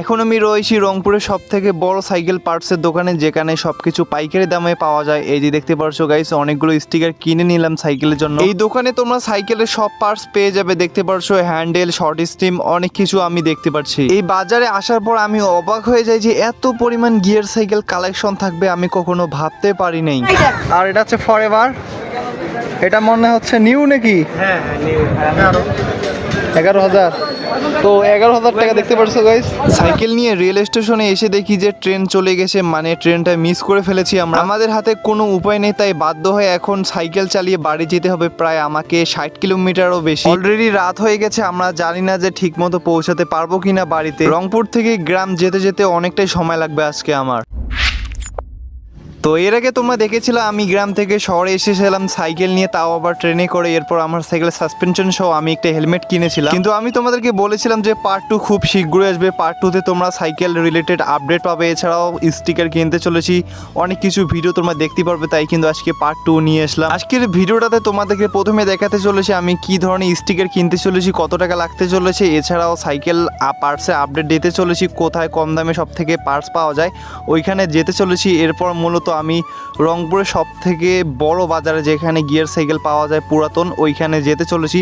এখন আমি রয়েছি রংপুরের সব থেকে বড় সাইকেল পার্টসের দোকানে, যেখানে সবকিছু পাইকারি দামে পাওয়া যায়। এই যে দেখতে পারছ গাইস অনেকগুলো স্টিকার কিনে নিলাম সাইকেলের জন্য। এই দোকানে তোমরা সাইকেলের সব পার্টস পেয়ে যাবে, দেখতে পারছ হ্যান্ডেল শর্ট স্টিম অনেক কিছু আমি দেখতে পাচ্ছি। এই বাজারে আসার পর আমি অবাক হয়ে যাই যে এত পরিমাণ গিয়ার সাইকেল কালেকশন থাকবে আমি কখনো ভাবতে পারি নাই। আর এটা হচ্ছে ফরএভার এটা মনে হচ্ছে নিউ নাকি? হ্যাঁ হ্যাঁ এগারো হাজার। তো এগারো হাজার টাকা দেখতে পারছ গাইস সাইকেল নিয়ে রেল স্টেশনে এসে দেখি যে ট্রেন চলে গেছে মানে ট্রেনটা মিস করে ফেলেছি আমরা। আমাদের হাতে কোনো উপায় নেই, তাই বাধ্য হয়ে এখন সাইকেল চালিয়ে বাড়ি যেতে হবে প্রায় আমাকে ষাট কিলোমিটারও বেশি। অলরেডি রাত হয়ে গেছে, আমরা জানি না যে ঠিক মতো পৌঁছাতে পারব কিনা বাড়িতে। রংপুর থেকে গ্রাম যেতে যেতে অনেকটাই সময় লাগবে আজকে আমার। তো এর আগে তোমরা দেখেছিলে, আমি গ্রাম থেকে শহরে এসেছিলাম, সাইকেল নিয়ে, তাও আবার ট্রেনে করে, এরপর আমার সাইকেলের সাসপেনশন সহ আমি একটা হেলমেট কিনেছিলাম। কিন্তু আমি তোমাদেরকে বলেছিলাম যে পার্ট টু খুব শীঘ্রই আসবে। পার্ট টুতে তোমরা সাইকেল রিলেটেড আপডেট পাবে। এছাড়াও স্টিকার কিনতে চলেছি। অনেক কিছু ভিডিও তোমরা দেখতে পারবে, তাই কিন্তু আজকে পার্ট টু নিয়ে আসলাম। আজকের ভিডিওটাতে তোমাদেরকে প্রথমে দেখাতে চলেছে আমি কি ধরনের স্টিকার কিনতে চলেছি, কত টাকা লাগতে চলেছে। এছাড়াও সাইকেল পার্টসে আপডেট দিতে চলেছি, কোথায় কম দামে সব থেকে পার্টস পাওয়া যায়। ওইখানে যেতে চলেছি, এরপর মূলত আমি রংপুরে সব থেকে বড় বাজারে যেখানে গিয়ার সাইকেল পাওয়া যায় পুরাতন, ওইখানে যেতে চলেছি।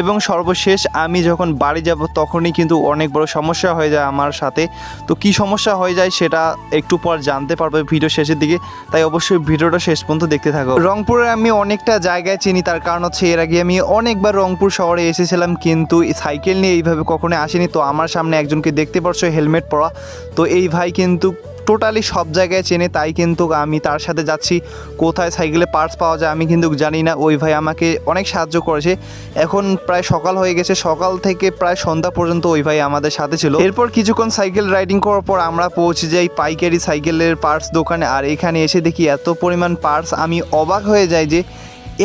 এবং সর্বশেষ আমি যখন বাড়ি যাব তখনই কিন্তু অনেক বড় সমস্যা হয়ে যায় আমার সাথে। তো কি সমস্যা হয়ে যায় সেটা একটু পর জানতে পারবে ভিডিও শেষের দিকে। তাই অবশ্যই ভিডিওটা শেষ পর্যন্ত দেখতে থাকো। রংপুরে আমি অনেকটা জায়গায় চিনি, তার কারণ হচ্ছে এর আগে আমি অনেকবার রংপুর শহরে এসেছিলাম, কিন্তু সাইকেল নিয়ে এইভাবে কখনো আসেনি। তো আমার সামনে একজনকে দেখতে পারছ, হেলমেট পরা। তো এই ভাই কিন্তু টোটালি সব জায়গায় চেনে, তাই কিন্তু আমি তার সাথে যাচ্ছি। কোথায় সাইকেলে পার্টস পাওয়া যায় আমি কিন্তু জানি না। ওই ভাই আমাকে অনেক সাহায্য করেছে। এখন প্রায় সকাল হয়ে গেছে। সকাল থেকে প্রায় সন্ধ্যা পর্যন্ত ওই ভাই আমাদের সাথে ছিল। এরপর কিছুক্ষণ সাইকেল রাইডিং করার পর আমরা পৌঁছে যাই পাইকারি সাইকেলের পার্টস দোকানে। আর এখানে এসে দেখি এত পরিমাণ পার্টস। আমি অবাক হয়ে যাই যে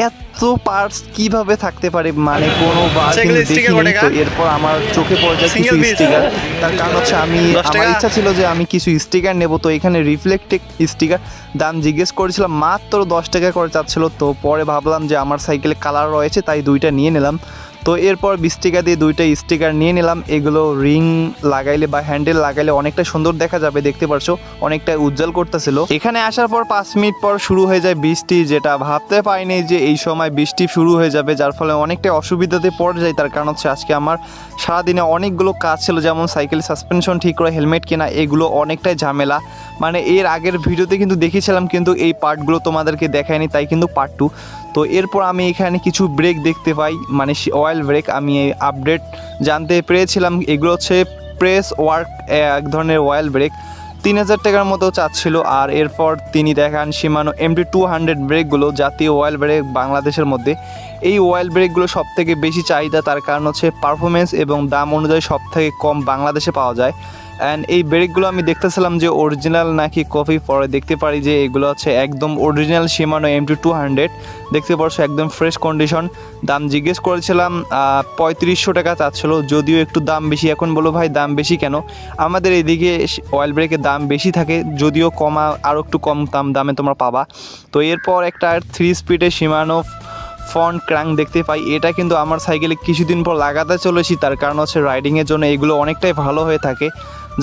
এত পার্টস কীভাবে থাকতে পারে? মানে কোনো বার দেখিনি। তো এরপর আমার চোখে পড়ে যায় কিছু স্টিকার তার কারণ হচ্ছে আমি আমার ইচ্ছা ছিল যে আমি কিছু স্টিকার নেব তো এখানে রিফ্লেক্টেড স্টিকার দাম জিজ্ঞেস করেছিলাম মাত্র দশ টাকা করে চাচ্ছিল তো পরে ভাবলাম যে আমার সাইকেলে কালার রয়েছে তাই দুইটা নিয়ে নিলাম। তো এরপর টাকা দিয়ে দুইটা স্টিকার নিয়ে নিলাম। এগুলো রিং লাগাইলে বা হ্যান্ডেল লাগাইলে অনেকটা সুন্দর দেখা যাবে, দেখতে পারছ? অনেকটা উজ্জ্বল করতেছিল। এখানে আসার পর পাঁচ মিনিট পর শুরু হয়ে যায় বৃষ্টি, যেটা ভাবতে পারিনি যে এই সময় বৃষ্টি শুরু হয়ে যাবে, যার ফলে অনেকটা অসুবিধাতে পড়ে যায়। তার কারণ হচ্ছে আজকে আমার সারাদিনে অনেকগুলো কাজ ছিল, যেমন সাইকেল সাসপেনশন ঠিক করে হেলমেট কেনা, এগুলো অনেকটাই ঝামেলা। মানে এর আগের ভিডিওতে কিন্তু দেখিয়েছিলাম, কিন্তু এই পার্টগুলো তোমাদেরকে দেখায়নি, তাই কিন্তু পার্ট টু। তো এরপর আমি এখানে কিছু ব্রেক দেখতে পাই। মানে অয়েল ব্রেক আমি আপডেট জানতে পেরেছিলাম। এগুলো হচ্ছে প্রেস ওয়ার্ক এক ধরনের অয়েল ব্রেক তিন হাজার টাকার মতো চাচ্ছিল। আর এরপর তিনি দেখান সীমানো এমটি টু হান্ড্রেড ব্রেকগুলো জাতীয় অয়েল ব্রেক বাংলাদেশের মধ্যে। এই অয়েল ব্রেকগুলো সব থেকে বেশি চাহিদা, তার কারণ হচ্ছে পারফরমেন্স এবং দাম অনুযায়ী সব থেকে কম বাংলাদেশে পাওয়া যায়। অ্যান্ড এই ব্রেকগুলো আমি দেখতেছিলাম যে অরিজিনাল নাকি কপি পরে দেখতে পারি যে এগুলো হচ্ছে একদম original Shimano M two two hundred দেখতে পারছ, একদম ফ্রেশ কন্ডিশন দাম জিজ্ঞেস করেছিলাম পঁয়ত্রিশশো টাকা চাচ্ছিল, যদিও একটু দাম বেশি। এখন বলো ভাই, দাম বেশি কেন? আমাদের এদিকে অয়েল ব্রেকের দাম বেশি থাকে, যদিও কমা আরও একটু কম দাম, দামে তোমরা পাবা। তো এরপর একটা থ্রি স্পিডে সীমানো ফ্রন্ট ক্র্যাঙ্ক দেখতে পাই। এটা কিন্তু আমার সাইকেলে কিছুদিন পর লাগাতে চলেছি, তার কারণ হচ্ছে রাইডিংয়ের জন্য এগুলো অনেকটাই ভালো হয়ে থাকে।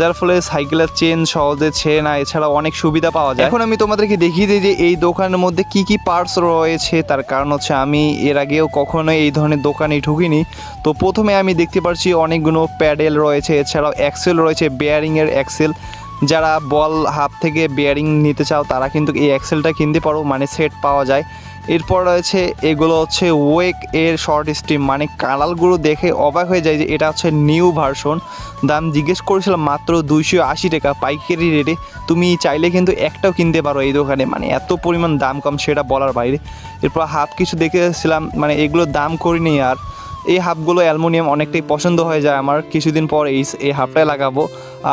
যার ফলে সাইকেলের চেন সহজে ছেড়ে না এছাড়া অনেক সুবিধা পাওয়া যায়। এখন আমি তোমাদেরকে দেখিয়ে দিই যে এই দোকানের মধ্যে কি কি পার্টস রয়েছে। তার কারণ হচ্ছে আমি এর আগেও কখনো এই ধরনের দোকানে ঢুকিনি। তো প্রথমে আমি দেখতে পাচ্ছি অনেকগুলো প্যাডেল রয়েছে, এছাড়াও অ্যাক্সেল রয়েছে বেয়ারিংয়ের অ্যাক্সেল যারা বল হাফ থেকে বেয়ারিং নিতে চাও, তারা কিন্তু এই অ্যাক্সেলটা কিনতে পারো মানে সেট পাওয়া যায়। এরপর রয়েছে, এগুলো হচ্ছে ওয়েক এর শর্ট স্ট্রিম মানে কালারগুলো দেখে অবাক হয়ে যায় যে এটা হচ্ছে নিউ ভার্সন দাম জিজ্ঞেস করেছিলাম মাত্র দুইশো আশি টাকা, পাইকারি রেটে তুমি চাইলে কিন্তু একটাও কিনতে পারো এই দোকানে মানে এত পরিমাণ দাম কম সেটা বলার বাইরে। এরপর হাফ কিছু দেখেছিলাম মানে এগুলো দাম করিনি আর। এই হাফগুলো অ্যালুমিনিয়াম অনেকটাই পছন্দ হয়ে যায় আমার, কিছুদিন পর এই এই হাফটাই লাগাবো।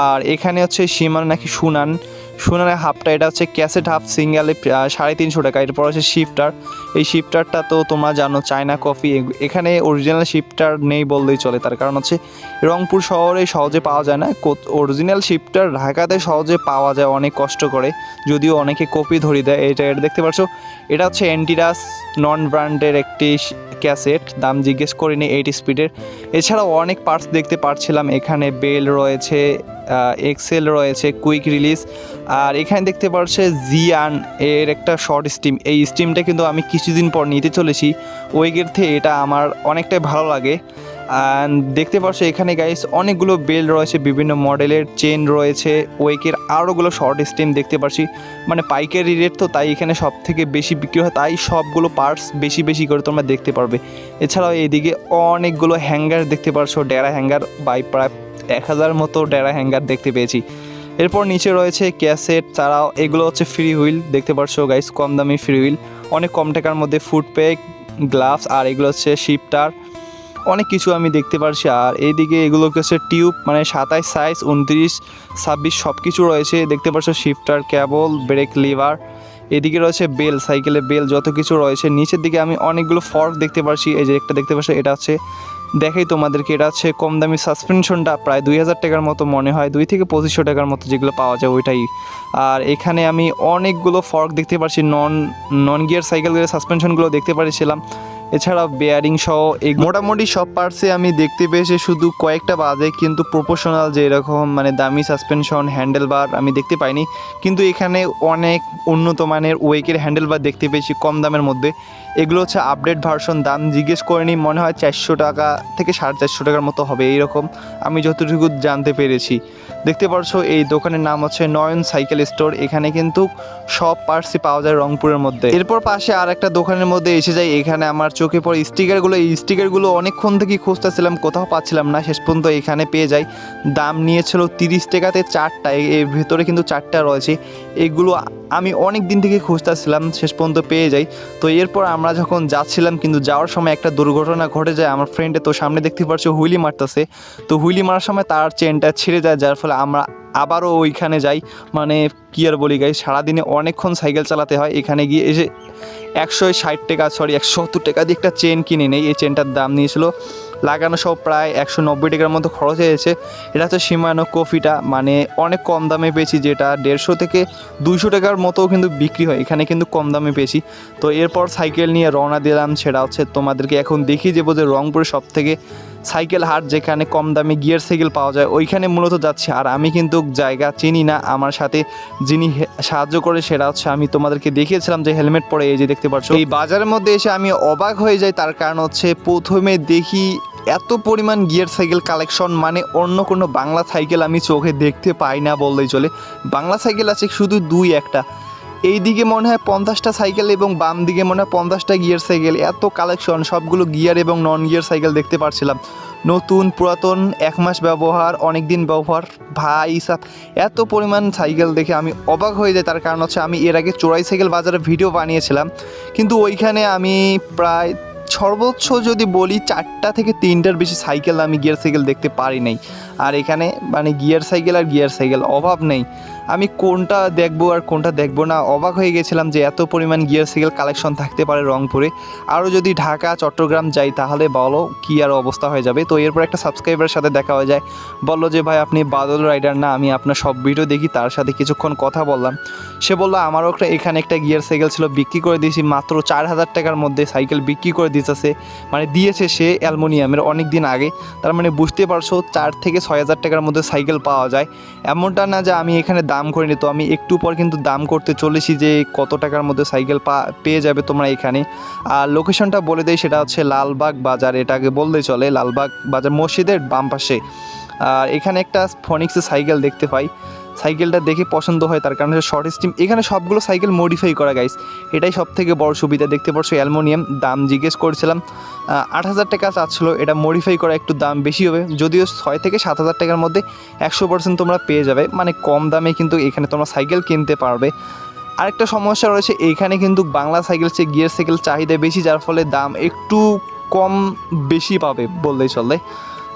আর এখানে হচ্ছে সীমান নাকি সুনান সুনানের হাফটা, এটা হচ্ছে ক্যাসেট হাফ সিঙ্গেলে সাড়ে তিনশো টাকা। এরপর হচ্ছে শিফটার। এই শিফটারটা তো তোমরা জানো, চায়না কফি এখানে অরিজিনাল শিফটার নেই বললেই চলে। তার কারণ হচ্ছে রংপুর শহরে সহজে পাওয়া যায় না। অরিজিনাল শিফটার ঢাকাতে সহজে পাওয়া যায়, অনেক কষ্ট করে। যদিও অনেকে কপি ধরিয়ে দেয়, এটা এটা দেখতে পাচ্ছ এটা হচ্ছে অ্যান্টিরাস নন ব্র্যান্ডের একটি ক্যাসেট, দাম জিজ্ঞেস করিনি এইট স্পিডের এছাড়াও অনেক পার্টস দেখতে পাচ্ছিলাম এখানে বেল রয়েছে এক্সেল রয়েছে কুইক রিলিজ আর এখানে দেখতে পাচ্ছে জিয়ান এর একটা শর্ট স্টিম এই স্টিমটা কিন্তু আমি কিছুদিন পর নিতে চলেছি ওয়েগের থেকে এটা আমার অনেকটাই ভালো লাগে। দেখতে পাচ্ছ এখানে গাইস অনেকগুলো বেল রয়েছে, বিভিন্ন মডেলের চেন রয়েছে ওয়েকের আরোগুলো শর্ট স্টিম দেখতে পাচ্ছি। মানে পাইকারি রেট তো তাই এখানে সব থেকে বেশি বিক্রি হয়, তাই সবগুলো পার্টস বেশি বেশি করে তোমরা দেখতে পারবে। এছাড়াও এইদিকে অনেকগুলো হ্যাঙ্গার দেখতে পারছ ডেরা হ্যাঙ্গার বাই প্রায় এক হাজার মতো ডেরা হ্যাঙ্গার দেখতে পেয়েছি। এরপর নিচে রয়েছে ক্যাসেট ছাড়াও এগুলো হচ্ছে ফ্রি হুইল দেখতে পারছ গাইস কম দামি ফ্রি হুইল অনেক কম টাকার মধ্যে ফুড প্যাক গ্লাভস আর এগুলো হচ্ছে শিপটার অনেক কিছু আমি দেখতে পারছি। আর এইদিকে এগুলো হচ্ছে টিউব মানে সাতাইশ সাইজ উনত্রিশ, ছাব্বিশ সব কিছু রয়েছে। দেখতে পাচ্ছ শিফটার ক্যাবল ব্রেক লিভার এদিকে রয়েছে বেল সাইকেলে বেল যত কিছু রয়েছে। নিচের দিকে আমি অনেকগুলো ফর্ক দেখতে পাচ্ছি এই যে একটা দেখতে পাচ্ছ, এটা হচ্ছে, দেখাই তোমাদেরকে, এটা হচ্ছে কম দামি সাসপেনশনটা প্রায় দুই হাজার টাকার মতো মনে হয়, দুই থেকে পঁচিশশো টাকার মতো যেগুলো পাওয়া যায় ওইটাই। আর এখানে আমি অনেকগুলো ফর্ক দেখতে পাচ্ছি নন নন গিয়ার সাইকেলের সাসপেনশনগুলো দেখতে পাচ্ছিলাম এছাড়া বেয়ারিং সহ মোটামুটি সব পার্টসে আমি দেখতে পেয়েছি, শুধু কয়েকটা বাজে, কিন্তু প্রপোশনাল যে এরকম মানে দামি সাসপেনশন হ্যান্ডেল বার আমি দেখতে পাইনি। কিন্তু এখানে অনেক উন্নত মানের ওয়েকের হ্যান্ডেল বার দেখতে পেয়েছি কম দামের মধ্যে। এগুলো হচ্ছে আপডেট ভার্সন দাম জিজ্ঞেস করিনি, মনে হয় চারশো টাকা থেকে সাড়ে চারশো টাকার মতো হবে এইরকম। আমি যতটুকু জানতে পেরেছি। দেখতে পারছ, এই দোকানের নাম হচ্ছে নয়ন সাইকেল স্টোর। এখানে কিন্তু সব পার্টসই পাওয়া যায় রংপুরের মধ্যে। এরপর পাশে আর একটা দোকানের মধ্যে এসে যাই, এখানে আমার চোখে পড়ে স্টিকারগুলো, এই স্টিকারগুলো অনেকক্ষণ থেকেই খুঁজতেছিলাম, কোথাও পাচ্ছিলাম না, শেষ পর্যন্ত এখানে পেয়ে যাই। দাম নিয়েছিল তিরিশ টাকাতে চারটা এর ভেতরে কিন্তু চারটা রয়েছে। এগুলো আমি অনেক দিন থেকে খুঁজতেছিলাম, শেষ পর্যন্ত পেয়ে যাই। তো এরপর আমরা যখন যাচ্ছিলাম, কিন্তু যাওয়ার সময় একটা দুর্ঘটনা ঘটে যায়। আমার ফ্রেন্ডে তো সামনে দেখতে পাচ্ছ, হুইলি মারতেছে। তো হুইলি মারার সময় তার চেনটা ছিঁড়ে যায়, যার ফলে আমরা আবারও ওইখানে যাই। মানে কি আর বলি গাই সারাদিনে অনেকক্ষণ সাইকেল চালাতে হয়। এখানে গিয়ে এসে একশো ষাট টাকা সরি একশো সত্তর টাকা দিয়ে একটা চেন কিনে নেই। এই চেনটার দাম নিয়েছিল। লাগানো সব প্রায় একশো নব্বই টাকার মতো খরচ হয়েছে। এটা হচ্ছে সীমানো কফিটা। মানে অনেক কম দামে পেয়েছি যেটা দেড়শো থেকে দুইশো টাকার মতো কিন্তু বিক্রি হয়। এখানে কিন্তু কম দামে পেয়েছি। তো এরপর সাইকেল নিয়ে রওনা দিলাম। সেটা হচ্ছে তোমাদেরকে এখন দেখিয়ে দেবো যে রংপুরে সব থেকে সাইকেল হাট যেখানে কম দামে গিয়ার সাইকেল পাওয়া যায়, ওইখানে মূলত যাচ্ছি। আর আমি কিন্তু জায়গা চিনি না, আমার সাথে যিনি সাহায্য করে সেটা হচ্ছে আমি তোমাদেরকে দেখিয়েছিলাম যে হেলমেট পরে এই যে দেখতে পাচ্ছ। এই বাজারের মধ্যে এসে আমি অবাক হয়ে যাই, তার কারণ হচ্ছে প্রথমে দেখি এত পরিমাণ গিয়ার সাইকেল কালেকশন মানে অন্য কোনো বাংলা সাইকেল আমি চোখে দেখতে পাই না বললেই চলে। বাংলা সাইকেল আছে শুধু দুই একটা। এই দিকে মনে হয় পঞ্চাশটা সাইকেল এবং বাম দিকে মনে হয় পঞ্চাশটা গিয়ার সাইকেল। এত কালেকশন সবগুলো গিয়ার এবং নন গিয়ার সাইকেল দেখতে পাচ্ছিলাম নতুন, পুরাতন, এক মাস ব্যবহার অনেক দিন ব্যবহার। ভাই সাপ এত পরিমাণ সাইকেল দেখে আমি অবাক হয়ে যাই। তার কারণ হচ্ছে আমি এর আগে চোরাই সাইকেল বাজারে ভিডিও বানিয়েছিলাম। কিন্তু ওইখানে আমি প্রায় সর্বোচ্চ যদি বলি চারটা থেকে তিনটার বেশি সাইকেল আমি গিয়ার সাইকেল দেখতে পারি নাই। আর এখানে মানে গিয়ার সাইকেল আর গিয়ার সাইকেল অভাব নেই। আমি কোনটা দেখব আর কোনটা দেখব না, অবাক হয়ে গেছিলাম যে এত পরিমাণ গিয়ার সাইকেল কালেকশন থাকতে পারে রংপুরে। আরও যদি ঢাকা, চট্টগ্রাম যাই তাহলে বলো কি আর অবস্থা হয়ে যাবে। তো এরপর একটা সাবস্ক্রাইবারের সাথে দেখা হয়ে যায়। বলল যে, ভাই, আপনি বাদল রাইডার না, আমি আপনার সব ভিডিও দেখি, তার সাথে কিছুক্ষণ কথা বললাম। সে বলল, আমারও একটা, এখানে একটা গিয়ার সাইকেল ছিল, বিক্রি করে দিয়েছি, মাত্র চার হাজার টাকার মধ্যে সাইকেল বিক্রি করে দিতেছে। মানে দিয়েছে সে অ্যালমোনিয়ামের অনেক দিন আগে। তার মানে বুঝতে পারছ, চার থেকে ছয় হাজার টাকার মধ্যে সাইকেল পাওয়া যায়। এমনটা না যে আমি এখানে দাম করিনি তো আমি একটু পর কিন্তু দাম করতে চলেছি যে কত টাকার মধ্যে সাইকেল পা, পেয়ে যাবে তোমরা এখানে। আর লোকেশনটা বলে দেই, সেটা হচ্ছে লালবাগ বাজার। এটাকে বললেই চলে, লালবাগ বাজার মসজিদের বাম পাশে। আর এখানে একটা ফনিক্সের সাইকেল দেখতে পাই। সাইকেলটা দেখে পছন্দ হয় তার কারণে শর্ট স্টিম এখানে সবগুলো সাইকেল মডিফাই করা গাইস এটাই সব থেকে বড় সুবিধা। দেখতে পাচ্ছ অ্যালমোনিয়াম দাম জিজ্ঞেস করেছিলাম। আট হাজার টাকা চাচ্ছিলো। এটা মডিফাই করা একটু দাম বেশি হবে। যদিও ছয় থেকে সাত হাজার টাকার মধ্যে একশো পার্সেন্ট তোমরা পেয়ে যাবে। মানে কম দামে কিন্তু এখানে তোমরা সাইকেল কিনতে পারবে। আরেকটা সমস্যা রয়েছে এইখানে কিন্তু বাংলা সাইকেল চেয়ে গিয়ার সাইকেল চাহিদা বেশি, যার ফলে দাম একটু কম বেশি পাবে বললেই চলে।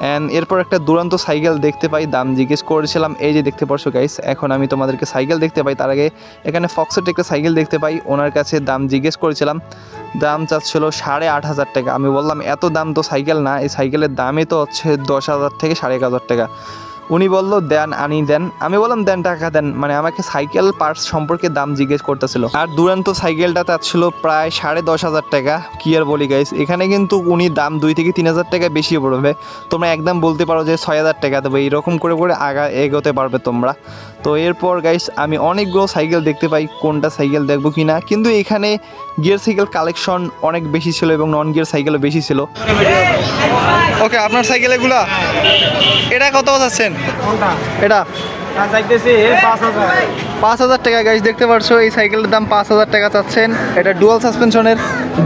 অ্যান্ড এরপর একটা দুরন্ত সাইকেল দেখতে পাই, দাম জিজ্ঞেস করেছিলাম, এই যে দেখতে পারছ গাইস এখন আমি তোমাদেরকে সাইকেল দেখতে পাই। তার আগে এখানে ফক্সেট একটা সাইকেল দেখতে পাই, ওনার কাছে দাম জিজ্ঞেস করেছিলাম, দাম চাচ্ছিল সাড়ে আট হাজার টাকা। আমি বললাম, এত দাম তো সাইকেল না, এই সাইকেলের দামই তো হচ্ছে দশ হাজার থেকে সাড়ে এক হাজার টাকা। উনি বলল, দেন, আনি, দেন। আমি বললাম, দেন টাকা, দেন। মানে আমাকে সাইকেল পার্টস সম্পর্কে দাম জিজ্ঞেস করতেছিল। আর দুরান্ত সাইকেলটা তার ছিল প্রায় সাড়ে দশ হাজার টাকা। কি আর বলি গাইস এখানে কিন্তু উনি দাম দুই থেকে তিন হাজার টাকা বেশি পড়বে। তোমরা একদম বলতে পারো যে ছয় হাজার টাকা দেবো এইরকম করে করে আগা, এগোতে পারবে তোমরা। তো এরপর গাইস আমি অনেকগুলো সাইকেল দেখতে পাই, কোনটা সাইকেল দেখব কি না। কিন্তু এখানে গিয়ার সাইকেল কালেকশন অনেক বেশি ছিল এবং নন গিয়ার সাইকেলও বেশি ছিল। ওকে আপনার সাইকেল এগুলা? এটা কত কোনটা এটা? পাঁচ হাজার। পাঁচ টাকা গাইস দেখতে পারছ এই সাইকেলের দাম পাঁচ হাজার টাকা চাচ্ছেন। এটা ডুয়াল সাসপেনশনের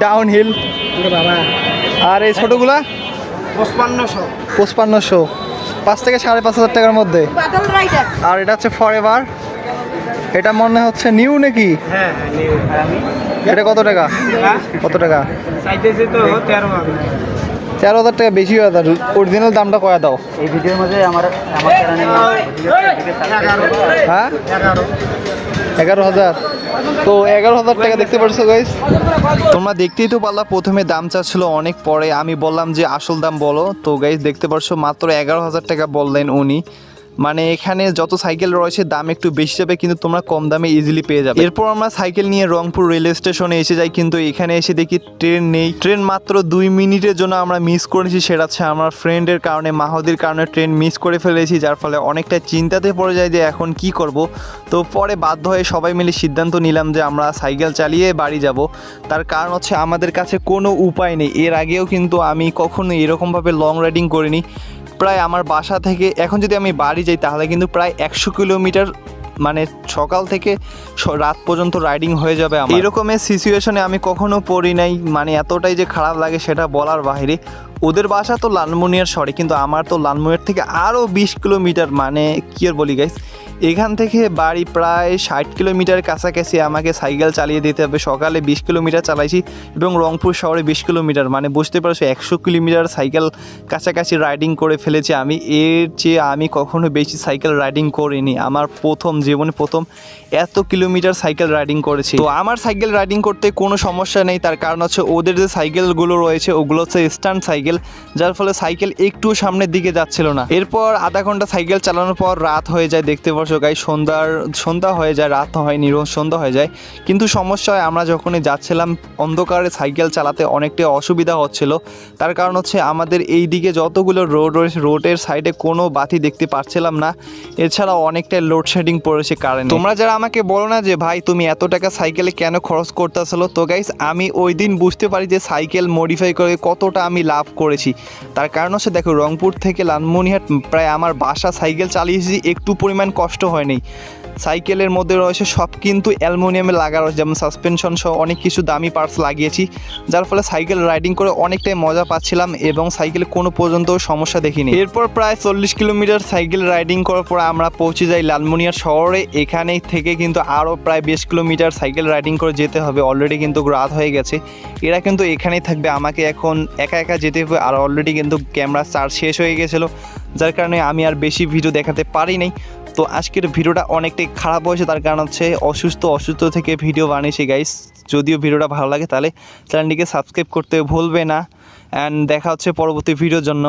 ডাউন হিল আর এই ছোটোগুলা? পঁচপান্নশো। পঁচপান্নশো। পাঁচ থেকে সাড়ে পাঁচ হাজার টাকার মধ্যে। আর এটা হচ্ছে ফর এভার এটা মনে হচ্ছে নিউ নাকি? হ্যাঁ হ্যাঁ নিউ। আর আমি? এটা কত টাকা? হ্যাঁ, কত টাকা? তো তেরো তেরো হাজার টাকা বেশি হয়ে যাবে অরিজিনাল দামটা কয়া দাও। এই ভিডিওর মধ্যে আমার হ্যাঁ? এগারো হাজার। তো এগারো হাজার টাকা দেখতে পাচ্ছ গাইস তোমরা দেখতেই তো পারলা প্রথমে দাম চাচ্ছিল অনেক পরে আমি বললাম যে আসল দাম বলো। তো গাইস দেখতে পারছ মাত্র এগারো হাজার টাকা বললেন উনি। মানে এখানে যত সাইকেল রয়েছে, দাম একটু বেশি যাবে, কিন্তু তোমরা কম দামে ইজিলি পেয়ে যাবে। এরপর আমরা সাইকেল নিয়ে রংপুর রেলওয়ে স্টেশনে এসে যাই, কিন্তু এখানে এসে দেখি ট্রেন নেই। ট্রেন মাত্র দুই মিনিটের জন্য আমরা মিস করেছি, সেটা হচ্ছে আমার ফ্রেন্ডের কারণে, মাহদির কারণে ট্রেন মিস করে ফেলেছি, যার ফলে অনেকটা চিন্তাতে পড়ে যায় যে এখন কি করব। তো পরে বাধ্য হয়ে সবাই মিলে সিদ্ধান্ত নিলাম যে আমরা সাইকেল চালিয়ে বাড়ি যাব। তার কারণ হচ্ছে আমাদের কাছে কোনো উপায় নেই। এর আগেও কিন্তু আমি কখনো এরকমভাবে লং রাইডিং করিনি। প্রায় আমার বাসা থেকে, এখন যদি আমি বাড়ি যাই তাহলে কিন্তু প্রায় একশো কিলোমিটার মানে সকাল থেকে রাত পর্যন্ত রাইডিং হয়ে যাবে আমার। এরকমের সিচুয়েশনে আমি কখনো পড়ি নাই মানে এতটাই যে খারাপ লাগে সেটা বলার বাইরে ওদের বাসা তো লালমনিয়ার সরি কিন্তু আমার তো লালমনিয়ার থেকে আরও বিশ কিলোমিটার মানে কী আর বলি গাইস এখান থেকে বাড়ি প্রায় ষাট কিলোমিটার কাছাকাছি আমাকে সাইকেল চালিয়ে দিতে হবে। সকালে বিশ কিলোমিটার চালাইছি এবং রংপুর শহরে বিশ কিলোমিটার মানে বুঝতে পারছ একশো কিলোমিটার সাইকেল কাছাকাছি রাইডিং করে ফেলেছি আমি। এর চেয়ে আমি কখনো বেশি সাইকেল রাইডিং করিনি। আমার প্রথম জীবনে প্রথম এত কিলোমিটার সাইকেল রাইডিং করেছি। তো আমার সাইকেল রাইডিং করতে কোনো সমস্যা নেই, তার কারণ হচ্ছে ওদের যে সাইকেলগুলো রয়েছে, ওগুলো হচ্ছে স্ট্যান্ড সাইকেল, যার ফলে সাইকেল একটু সামনের দিকে যাচ্ছিল না। এরপর আধা ঘণ্টা সাইকেল চালানোর পর রাত হয়ে যায়, দেখতে পারছ গাই সন্ধ্যার, সন্ধ্যা হয়ে যায়, রাত হয়নি রোজ সন্ধ্যা হয়ে যায়। কিন্তু সমস্যা হয়, আমরা যখনই যাচ্ছিলাম, অন্ধকারে সাইকেল চালাতে অনেকটা অসুবিধা হচ্ছিল। তার কারণ হচ্ছে আমাদের এই দিকে যতগুলো রোড রয়েছে, রোডের সাইডে কোনো বাতি দেখতে পাচ্ছিলাম না। এছাড়াও অনেকটা লোডশেডিং পড়েছে কারেন্ট তোমরা যারা আমাকে বলো না যে, ভাই, তুমি এত টাকা সাইকেলে কেন খরচ করতেছিল? তো গাইস আমি ওই দিন বুঝতে পারি যে, সাইকেল মডিফাই করে কতটা আমি লাভ করেছি। তার কারণ হচ্ছে, দেখো, রংপুর থেকে লালমনিহাট প্রায় আমার বাসা সাইকেল চালিয়েছি, একটু পরিমাণ কষ্ট হয়নি। সাইকেলের মধ্যে রয়েছে সব কিন্তু অ্যালুমিনিয়ামে লাগা রয়েছে যেমন সাসপেনশন সহ অনেক কিছু দামি পার্টস লাগিয়েছি, যার ফলে সাইকেল রাইডিং করে অনেকটাই মজা পাচ্ছিলাম এবং সাইকেলে কোনো পর্যন্ত সমস্যা দেখিনি। এরপর প্রায় চল্লিশ কিলোমিটার সাইকেল রাইডিং করার পর আমরা পৌঁছে যাই লালমনিয়ার শহরে। এখানে থেকে কিন্তু আরও প্রায় বিশ কিলোমিটার সাইকেল রাইডিং করে যেতে হবে। অলরেডি কিন্তু রাত হয়ে গেছে। এরা কিন্তু এখানেই থাকবে। আমাকে এখন একা একা যেতে হবে আর অলরেডি কিন্তু ক্যামেরা চার্জ শেষ হয়ে গেছিল, যার কারণে আমি আর বেশি ভিডিও দেখাতে পারি নাই। তো আজকের ভিডিওটা অনেকটাই খারাপ হয়েছে, তার কারণ হচ্ছে অসুস্থ অসুস্থ থেকে ভিডিও বানিয়েছি গাইস যদিও ভিডিওটা ভালো লাগে, তাহলে চ্যানেলটিকে সাবস্ক্রাইব করতে ভুলবে না। অ্যান্ড দেখা হচ্ছে পরবর্তী ভিডিওর জন্য।